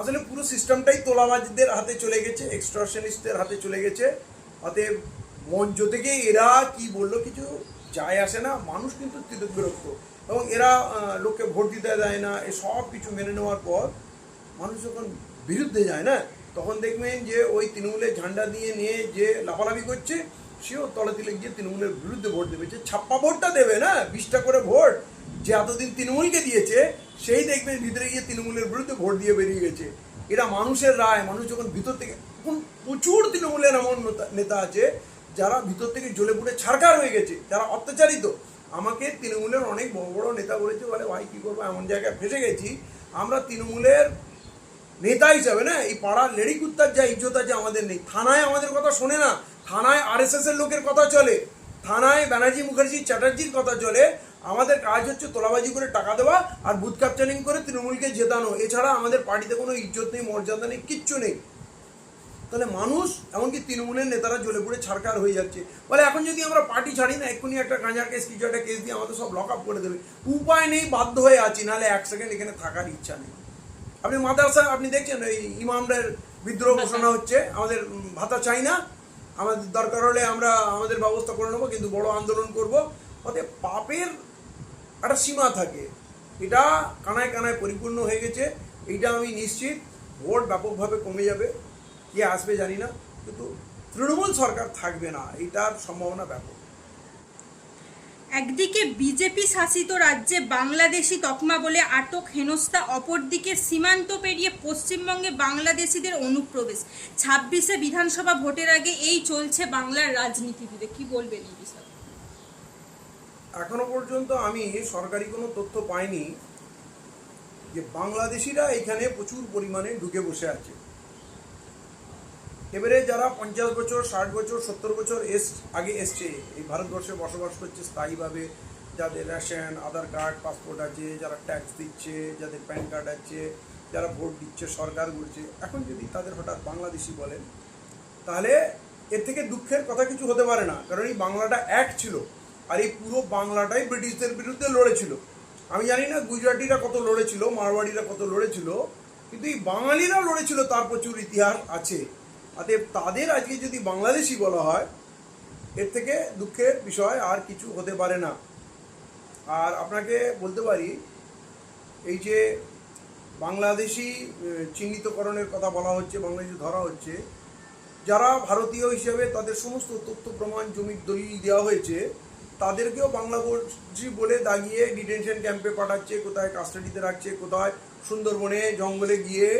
আসলে পুরো সিস্টেমটাই তোলাবাজদের হাতে চলে গেছে এক্সট্রশনিস্টদের হাতে চলে গেছে। অতএব মঞ্চ থেকে এরা কি বলল কিছু যায় আসে না, মানুষ কিন্তু বিরক্ত এবং এরা লোককে ভোট দিতে দেয় না, এ সব কিছু মেনে নেওয়ার পর মানুষ যখন বিরুদ্ধে যায় না, তখন দেখবেন যে ওই তৃণমূলের ঝান্ডা দিয়ে নিয়ে যে লাফালাফি করছে, সেও তলে তিলে গিয়ে তৃণমূলের বিরুদ্ধে ভোট দেবে। যে ছাপ্পা ভোটটা দেবে না, বিশটা করে ভোট যে এতদিন তৃণমূলকে দিয়েছে, সেই দেখবেন ভিতরে গিয়ে তৃণমূলের বিরুদ্ধে ভোট দিয়ে বেরিয়ে গেছে। এরা মানুষের রায়, মানুষ যখন ভিতর থেকে এখন প্রচুর তৃণমূলের এমন নেতা- আছে, যারা ভিতর থেকে জ্বলে পুড়ে ছাড়কার হয়ে গেছে, যারা অত্যাচারিত। আমাকে তৃণমূলের অনেক বড় বড় নেতা বলেছে, বলে, ভাই, কী করব? এমন জায়গায় ফেসে গেছি। আমরা তৃণমূলের নেতা হিসাবে না, এই পাড়ার লেডি কুত্তার যা ইজ্জত আছে আমাদের নেই। থানায় আমাদের কথা শোনে না। থানায় আরএসএস এর লোকের কথা চলে। থানায় ব্যানার্জি মুখার্জি চ্যাটার্জির কথা চলে। আমাদের কাজ হচ্ছে তোলাবাজি করে টাকা দেওয়া আর বুথ ক্যাপচারিং করে তৃণমূলকে জেতানো। এছাড়া আমাদের পার্টিতে কোনো ইজ্জত নেই মর্যাদা নেই কিচ্ছু নেই। তাহলে মানুষ এমনকি তৃণমূলের নেতারা জ্বলে পুড়ে ছাড়কার হয়ে যাচ্ছে। বলে এখন যদি আমরা পার্টি ছাড়ি না এক্ষুনি একটা গাঁজার কেস কিছু একটা কেস দিয়ে আমাদের সব লক আপ করে দেবে। উপায় নেই বাধ্য হয়ে আছি নাহলে এক সেকেন্ড এখানে থাকার ইচ্ছা নেই। আপনি মাদ্রাসা আপনি দেখছেন ওই ইমামদের বিদ্রোহ ঘোষণা হচ্ছে আমাদের ভাতা চাই না। আমাদের দরকার হলে আমরা আমাদের ব্যবস্থা করে নেব, কিন্তু বড় আন্দোলন করব। অতএব পাপের একটা সীমা থাকে। এটা কানায় কানায় পরিপূর্ণ হয়ে গেছে। এইটা আমি নিশ্চিত ভোট ব্যাপকভাবে কমে যাবে। কে আসবে জানি না, কিন্তু তৃণমূল সরকার থাকবে না, এটার সম্ভাবনা ব্যাপক। একদিকে বিজেপি শাসিত রাজ্যে বাংলাদেশি তকমা বলে আটক হেনস্থা, অপরদিকে সীমান্ত পেরিয়ে পশ্চিমবঙ্গে বাংলাদেশিদের অনুপ্রবেশ। ছাব্বিশে বিধানসভা ভোটের আগে এই চলছে বাংলার রাজনীতিতে কি বলবেন এই বিষয়ে? এখনও পর্যন্ত আমি সরকারি কোনো তথ্য পাইনি যে বাংলাদেশিরা এখানে প্রচুর পরিমাণে ঢুকে বসে আছে। এবারে যারা পঞ্চাশ বছর, ষাট বছর, সত্তর বছর এস, আগে এসছে, এই ভারতবর্ষে বসবাস করছে স্থায়ীভাবে, যাদের রেশন, আধার কার্ড, পাসপোর্ট আছে, যারা ট্যাক্স দিচ্ছে, যাদের প্যান কার্ড আছে, যারা ভোট দিচ্ছে, সরকার করছে এখন যদি তাদের হঠাৎ বাংলাদেশি বলেন, তাহলে এর থেকে দুঃখের কথা কিছু হতে পারে না, কারণ এই বাংলাটা এক ছিল, আর এই পুরো বাংলাটাই ব্রিটিশদের বিরুদ্ধে লড়েছিল। আমি জানি না গুজরাটিরা কত লড়েছিল, মারওয়াড়িরা কত লড়েছিল, কিন্তু এই বাঙালিরা লড়েছিল, তার প্রচুর ইতিহাস আছে। অতএব তাদের আজকে যদি বাংলাদেশি বলা হয়, এর থেকে দুঃখের বিষয় আর কিছু হতে পারে না। আর আপনাকে বলতে পারি, এই যে বাংলাদেশি চিহ্নিতকরণের কথা বলা হচ্ছে, বাংলাদেশি ধরা হচ্ছে, যারা ভারতীয় হিসেবে তাদের সমস্ত তথ্য প্রমাণ জমির দলিল দেওয়া হয়েছে, তাদেরকেও বাংলাদেশি বলে দাগিয়ে ডিটেনশন ক্যাম্পে পাঠাচ্ছে, কোথায় কাস্টাডিতে রাখছে, কোথায় সুন্দরবনে জঙ্গলে গিয়ে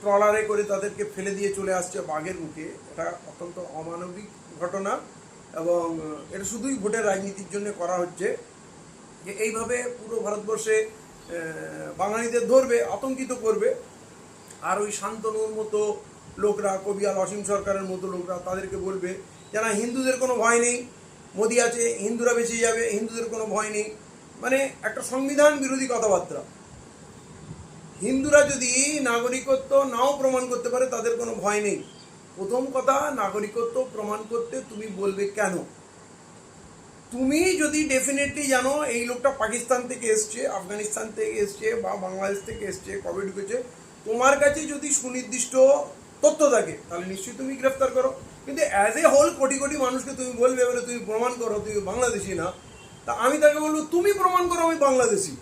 ট্রলারে করে তাদেরকে ফেলে দিয়ে চলে আসছে বাঘের মুখে। এটা অত্যন্ত অমানবিক ঘটনা এবং এটা শুধুই ভোটের রাজনীতির জন্য করা হচ্ছে। যে এইভাবে পুরো ভারতবর্ষে বাঙালিদের ধরবে, আতঙ্কিত করবে। আর ওই শান্তনুর মতো লোকরা কবিয়াল অসীম সরকারের মতো লোকরা তাদেরকে বলবে যারা হিন্দুদের কোনো ভয় নেই। মোদি আছে, হিন্দুরা বেঁচে যাবে, হিন্দুদের কোনো ভয় নেই। মানে একটা সংবিধান বিরোধী কথাবার্তা। হিন্দুরা যদি নাগরিকত্ব নাও প্রমাণ করতে পারে, তাদের কোনো ভয় নেই। প্রথম কথা, নাগরিকত্ব প্রমাণ করতে তুমি বলবে কেন? তুমি যদি ডেফিনেটলি জানো, এই লোকটা পাকিস্তান থেকে এসছে, আফগানিস্তান থেকে এসছে বা বাংলাদেশ থেকে এসছে, কবে ঢুকেছে, তোমার কাছে যদি সুনির্দিষ্ট তথ্য থাকে, তাহলে নিশ্চয়ই তুমি গ্রেফতার করো। কিন্তু as a whole crore crore মানুষকে তুমি বলবে, এবারে তুমি প্রমাণ করো, তুমি বাংলাদেশি না। তা আমি তাকে বলব, তুমি প্রমাণ করো আমি বাংলাদেশি।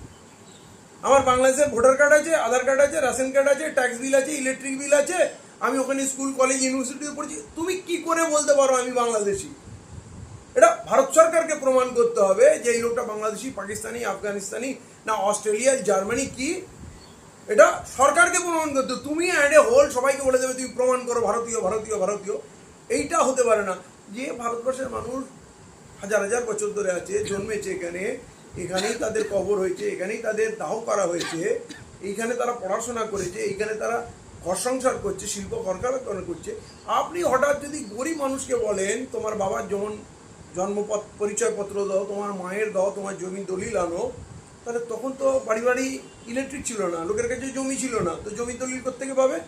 আমার বাংলাদেশের ভোটার কার্ড আছে, আধার কার্ড আছে, রেশন কার্ড আছে, ট্যাক্স বিল আছে, ইলেকট্রিক বিল আছে, আমি ওখানে স্কুল, কলেজ, ইউনিভার্সিটিতে পড়েছি। তুমি কি করে বলতে পারো আমি বাংলাদেশি? এটা ভারত সরকারকে প্রমাণ করতে হবে যে এই লোকটা বাংলাদেশি, পাকিস্তানি, আফগানিস্তানি, না অস্ট্রেলিয়া, জার্মানি, কি? এটা সরকারকে প্রমাণ করতে। তুমি অ্যাড এ হোল সবাইকে বলে দেবে, তুমি প্রমাণ করো, ভারতীয় ভারতীয় ভারতীয়। এইটা হতে পারে না। যে ভারতবর্ষের মানুষ হাজার হাজার বছর ধরে আছে, জন্মেছে এখানে এখানেই তাদের কবর হয়েছে, এখানেই তাদের দাহ করা হয়েছে, এইখানে তারা পড়াশোনা করেছে, এইখানে তারা ঘর সংসার করছে, শিল্প কলকারখানা করছে। আপনি হঠাৎ যদি গরিব মানুষকে বলেন, তোমার বাবার যেমন জন্মপত, পরিচয়পত্র দাও, তোমার মায়ের দাও, তোমার জমি দলিল আনো, তাহলে তখন তো বাড়ি বাড়ি ইলেকট্রিক ছিল না, লোকের কাছে জমি ছিল না, তো জমি দলিল কোথেকে পাবে?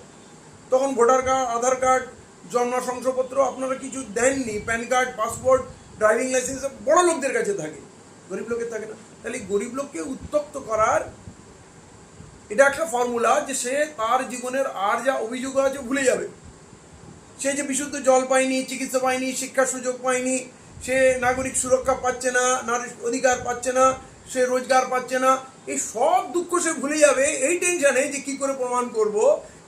তখন ভোটার কার্ড, আধার কার্ড, জন্ম শংসাপত্র আপনারা কিছু দেননি, PAN card, passport, driving licence বড় লোকদের কাছে থাকে। গরিব লোকের থাকে না। তাহলে গরিব লোককে উত্তপ্ত করার এটা একটা ফর্মুলা যে সে তার জীবনের আর যা অভিযোগ আছে ভুলে যাবে। সে যে বিশুদ্ধ জল পায়নি, চিকিৎসা পায়নি, শিক্ষার সুযোগ পায়নি, সে নাগরিক সুরক্ষা পাচ্ছে না, নারী অধিকার পাচ্ছে না, সে রোজগার পাচ্ছে না, এই সব দুঃখ সে ভুলে যাবে। এই টেনশানে যে কি করে প্রমাণ করব?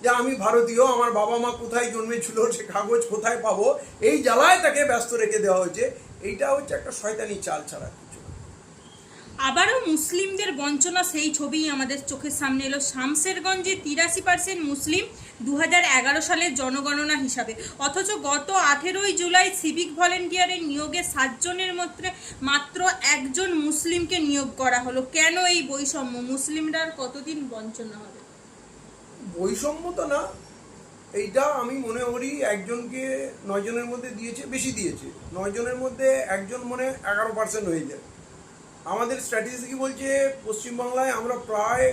যে আমি ভারতীয়, আমার বাবা মা কোথায় জন্মেছিল, সে কাগজ কোথায় পাবো? এই জ্বালায় তাকে ব্যস্ত রেখে দেওয়া হয়েছে। এইটা হচ্ছে একটা শয়তানি চাল ছাড়া। আবারও মুসলিমদের বঞ্চনা, সেই ছবিই আমাদের চোখের সামনে এলো। শামসেরগঞ্জে তিরাশি পার্সেন্ট মুসলিম দু হাজার এগারো সালের জনগণনা হিসাবে। অথচ গত আঠেরোই জুলাই সিভিক ভলেন্টিয়ারের নিয়োগে সাতজনের মধ্যে মাত্র একজন মুসলিমকে নিয়োগ করা হলো। কেন এই বৈষম্য? মুসলিমরা কতদিন বঞ্চনা হবে? বৈষম্য তো না। এইটা আমি মনে করি একজনকে নয় জনের মধ্যে দিয়েছে, বেশি দিয়েছে। নয় জনের মধ্যে একজন মনে এগারো পার্সেন্ট হয়ে যায়। আমাদের স্ট্র্যাটেজি কি বলছে, পশ্চিমবাংলায় আমরা প্রায়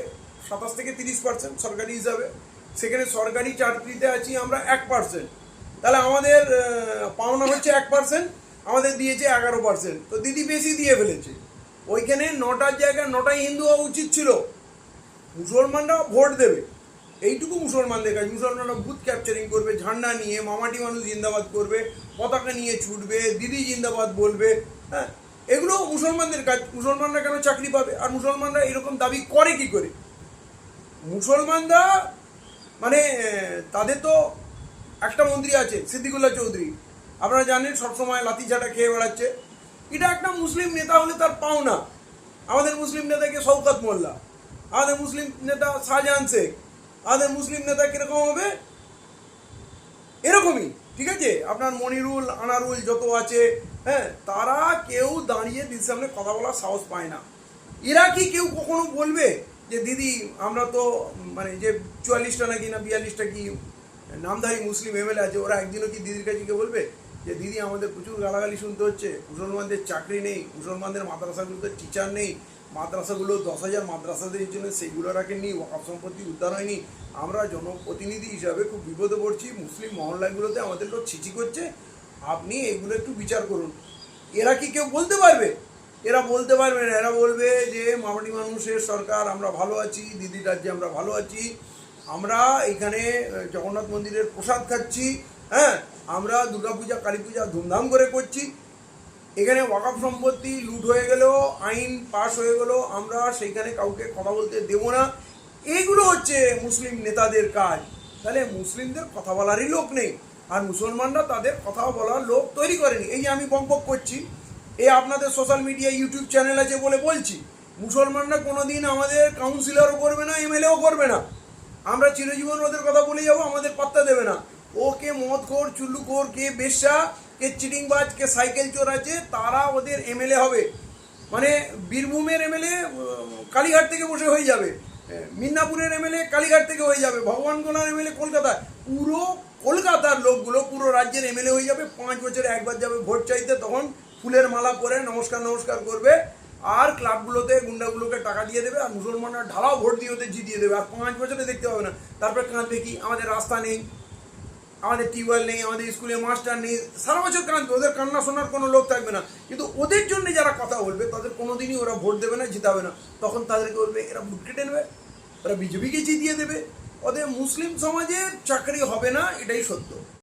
সাতাশ থেকে তিরিশ পার্সেন্ট সরকারি হিসাবে সেখানে সরকারি চাকরিতে আছি আমরা এক পার্সেন্ট তাহলে আমাদের পাওনা হচ্ছে এক পার্সেন্ট আমাদের দিয়েছে এগারো পার্সেন্ট তো দিদি বেশি দিয়ে ফেলেছে। ওইখানে নটার জায়গায় নটাই হিন্দু হওয়া উচিত ছিল। মুসলমানরা ভোট দেবে। এইটুকু মুসলমানদের কাজ। মুসলমানরা বুথ ক্যাপচারিং করবে, ঝান্ডা নিয়ে মামাটি মানুষ জিন্দাবাদ করবে, পতাকা নিয়ে ছুটবে, দিদি জিন্দাবাদ বলবে হ্যাঁ? এগুলো মুসলমানদের কাজ। মুসলমানরা কেন চাকরি পাবে? আর মুসলমানরা এরকম দাবি করে কি করে? মুসলমানরা মানে তাদের তো একটা মন্ত্রী আছে, সিদ্দিকুল্লাহ চৌধুরী। আপনারা জানেন, সবসময় লাথি ঝাঁটা খেয়ে বেড়াচ্ছে। এটা একটা মুসলিম নেতা হলে তার পাওনা। আমাদের মুসলিম নেতাকে শওকত মোল্লা, আমাদের মুসলিম নেতা শাহজাহান শেখ, আমাদের মুসলিম নেতা কীরকম হবে? এরকমই, ঠিক আছে? আপনার মনিরুল, আনারুল যত আছে হ্যাঁ তারা কেউ দাঁড়িয়ে দিদির সামনে কথা বলার সাহস পায় না। এরা কি কেউ কখনো বলবে যে, দিদি, আমরা তো মানে যে চুয়াল্লিশটা নাকি না বিয়াল্লিশটা কি নামধারী মুসলিম এমএলএ আছে, ওরা একদিনও কি দিদির কাছে গিয়ে বলবে যে, দিদি, আমাদের প্রচুর গালাগালি শুনতে হচ্ছে, মুসলমানদের চাকরি নেই, মুসলমানদের মাদ্রাসাগুলোতে টিচার নেই, মাদ্রাসাগুলো দশ হাজার মাদ্রাসাদের জন্য সেইগুলো রাখেননি ওয়াকাফ সম্পত্তি উদ্ধার হয়নি। আমরা জনপ্রতিনিধি হিসাবে খুব বিপদে পড়ছি, মুসলিম মহল্লাগুলোতে আমাদের লোক ছিচি করছে আপনি এগুলো একটু বিচার করুন। এরা কি কেউ বলতে পারবে? এরা বলতে পারবে না। এরা বলবে যে মামাটি মানুষের সরকার, আমরা ভালো আছি, দিদি রাজ্যে আমরা ভালো আছি। আমরা এখানে জগন্নাথ মন্দিরের প্রসাদ খাচ্ছি হ্যাঁ? আমরা দুর্গাপূজা কালী পূজা ধুমধাম করে করছি। এখানে ওয়াকাফ সম্পত্তি লুট হয়ে গেল আইন পাস হয়ে গেল আমরা সেইখানে কাউকে কথা বলতে দেব না। এইগুলো হচ্ছে মুসলিম নেতাদের কাজ। তাহলে মুসলিমদের কথা বলারই লোক নেই। আর মুসলমানরা তাদের কথা বলার লোক তৈরি করেনি। এই যে আমি বকবক করছি এই আপনাদের সোশ্যাল মিডিয়া ইউটিউব চ্যানেল আছে বলে বলছি, মুসলমানরা কোনোদিন আমাদের কাউন্সিলরও করবে না এমএলএও করবে না। আমরা চিরজীবন ওদের কথা বলে যাব, আমাদের পাত্তা দেবে না। ও কে চুল্লু খোর, কে বেশ্যা, কে চিটিংবাজ, কে সাইকেল চোর আছে, তারা ওদের এমএলএ হবে। মানে বীরভূমের এমএলএ কালীঘাট থেকে বসে হয়ে যাবে। মিদনাপুরের এমএলএ কালীঘাট থেকে হয়ে যাবে ভগবানগোলার এমএলএ কলকাতায় পুরো কলকাতার লোকগুলো পুরো রাজ্যের এমএলএ হয়ে যাবে, পাঁচ বছরে একবার যাবে ভোট চাইতে, তখন ফুলের মালা পরে নমস্কার নমস্কার করবে। আর ক্লাবগুলোতে, গুন্ডাগুলোকে টাকা দিয়ে দেবে, আর মুসলমানরা ঢালাও ভোট দিয়ে, ওদের জিতিয়ে দেবে। আর পাঁচ বছরে দেখতে পাবে না। তারপরে কাঁদবে কি? আমাদের রাস্তা নেই, আমাদের টিউবওয়েল নেই, আমাদের স্কুলে মাস্টার নেই। সারা বছর কাঁদবে, ওদের কান্না শোনার কোনো লোক থাকবে না। কিন্তু ওদের জন্য যারা কথা বলবে, তাদের কোনোদিনই ওরা ভোট দেবে না, জিতাবে না। তখন তাদেরকে বলবে, এরা ভোট কেটে নেবে। ওরা বিজেপিকে জিতিয়ে দেবে। ওদের মুসলিম সমাজের চাকরি হবে না এটাই সত্য।